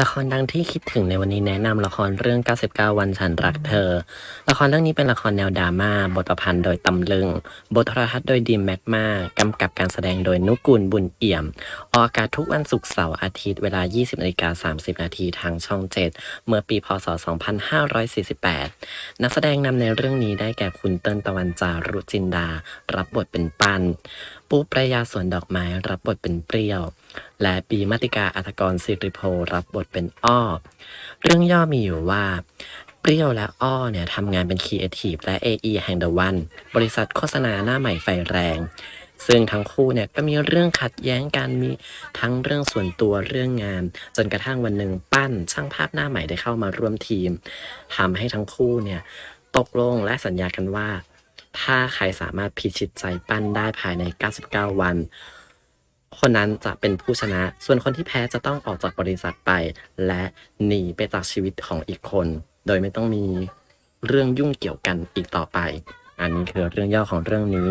ละครดังที่คิดถึงในวันนี้แนะนำละครเรื่อง 99 วันฉันรักเธอ ละครเรื่องนี้เป็นละครแนวดราม่า บทประพันธ์โดยตำลึง บทโทรทัศน์โดยดีมแมกมากำกับการแสดงโดยนุกูลบุญเอี่ยม ออกอากาศทุกวันศุกร์เสาร์อาทิตย์เวลา 20นาฬิกา30 นาทีทางช่อง 7 เมื่อปีพศ 2548 นักแสดงนำในเรื่องนี้ได้แก่คุณเติ้ลตะวันจารุจินดา รับบทเป็นปัน ปูประยาสวนดอกไม้รับบทเป็นเปรี้ยว และปีมาติกาอัธกรสิริโพรับบทเป็นอ้อ เรื่องย่อมีอยู่ว่า เปรี้ยวและอ้อเนี่ยทำงานเป็นครีเอทีฟและ AE แห่ง The One บริษัทโฆษณาหน้าใหม่ไฟแรง ซึ่งทั้งคู่เนี่ยก็มีเรื่องขัดแย้งกันมีทั้งเรื่องส่วนตัวเรื่องงาน จนกระทั่งวันหนึ่งปั้นช่างภาพหน้าใหม่ได้เข้ามาร่วมทีมทำให้ทั้งคู่เนี่ยตกลงและสัญญากันว่า ถ้าใครสามารถพิชิตใจปั้นได้ภายใน 99 วัน คนนั้นจะเป็นผู้ชนะ ส่วนคนที่แพ้จะต้องออกจากบริษัทไป และหนีไปจากชีวิตของอีกคน โดยไม่ต้องมีเรื่องยุ่งเกี่ยวกันอีกต่อไป อันนี้คือเรื่องย่อของเรื่องนี้